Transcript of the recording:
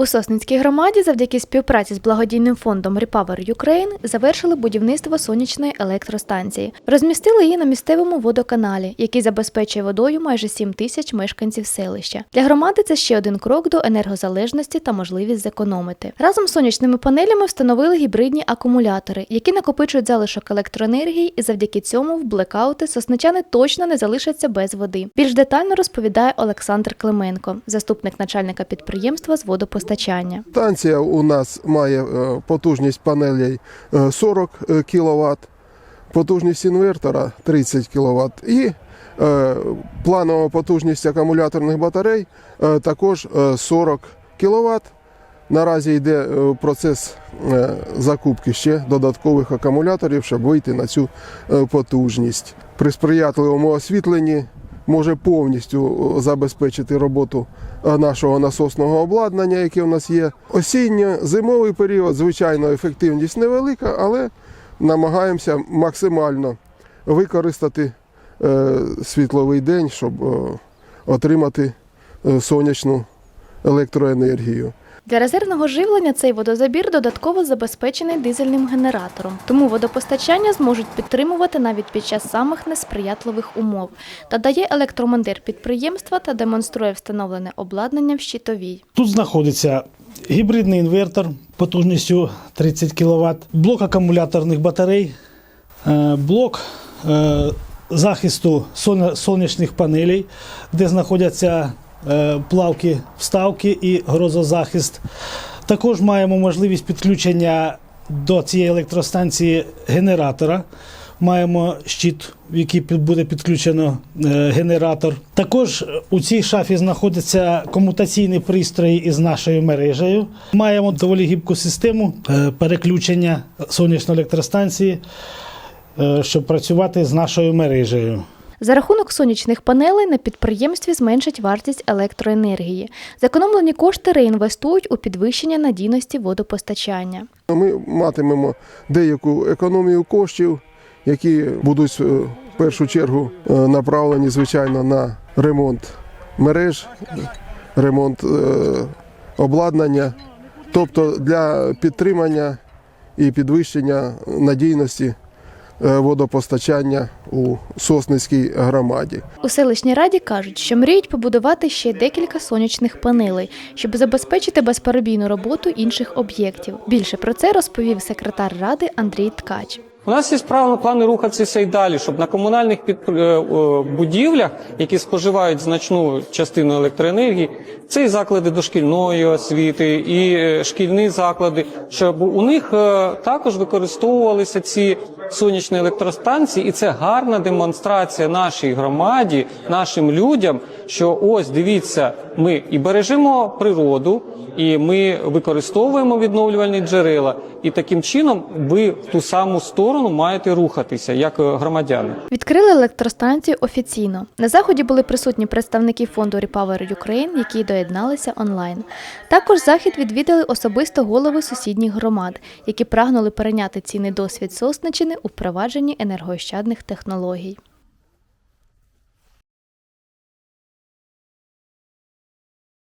У Сосницькій громаді завдяки співпраці з благодійним фондом Repower Ukraine завершили будівництво сонячної електростанції. Розмістили її на місцевому водоканалі, який забезпечує водою майже 7 тисяч мешканців селища. Для громади це ще один крок до енергозалежності та можливість зекономити. Разом з сонячними панелями встановили гібридні акумулятори, які накопичують залишок електроенергії, і завдяки цьому в блекаути сосничани точно не залишаться без води. Більш детально розповідає Олександр Клименко, заступник начальника підприємства з водопостачання. Станція у нас має е, потужність панелей е, 40 кВт, потужність інвертора 30 кВт і е, планова потужність акумуляторних батарей е, також е, 40 кВт. Наразі йде е, процес е, закупки ще додаткових акумуляторів, щоб вийти на цю е, потужність. При сприятливому освітленні може повністю е, забезпечити роботу е, нашого насосного обладнання, яке у нас є. Осінньо-зимовий період, звичайно, ефективність невелика, але намагаємося максимально використати е, світловий день, щоб отримати сонячну електроенергію. Для резервного живлення цей водозабір додатково забезпечений дизельним генератором, тому водопостачання зможуть підтримувати навіть під час самих несприятливих умов. Та дає електромандир підприємства та демонструє встановлене обладнання в щитовій. Тут знаходиться гібридний інвертор потужністю 30 кВт, блок акумуляторних батарей, е, блок е, захисту сонячних панелей, де знаходяться плавки вставки і грозозахист. Також маємо можливість підключення до цієї електростанції генератора. Маємо щит, в який буде підключено е, генератор. Також у цій шафі знаходиться комутаційний пристрій із нашою мережею. Маємо доволі гібку систему е, переключення сонячної електростанції, е, щоб працювати з нашою мережею. За рахунок сонячних панелей на підприємстві зменшать вартість електроенергії. Зекономлені кошти реінвестують у підвищення надійності водопостачання. Ми матимемо деяку економію коштів, які будуть е, в першу чергу е, направлені, звичайно, на ремонт мереж, ремонт е, обладнання, тобто для підтримання і підвищення надійності водопостачання у Сосницькій громаді. У селищній раді кажуть, що мріють побудувати ще декілька сонячних панелей, щоб забезпечити безперебійну роботу інших об'єктів. Більше про це розповів секретар ради Андрій Ткач. У нас є справи плани рухатися і далі, щоб на комунальних е, будівлях, які споживають значну частину електроенергії, це і заклади дошкільної освіти, і е, шкільні заклади, щоб у них е, також використовувалися ці сонячні електростанції, і це гарна демонстрація нашій громаді, нашим людям, що ось дивіться, ми і бережемо природу, і ми використовуємо відновлювальні джерела, і таким чином ви в ту саму сторону маєте рухатися як е, громадяни. Відкрили електростанцію офіційно. На заході були присутні представники фонду Repower Ukraine, які доєдналися онлайн. Також захід відвідали особисто голови сусідніх громад, які прагнули перейняти цінний досвід Сосничини у впровадженні енергоощадних технологій.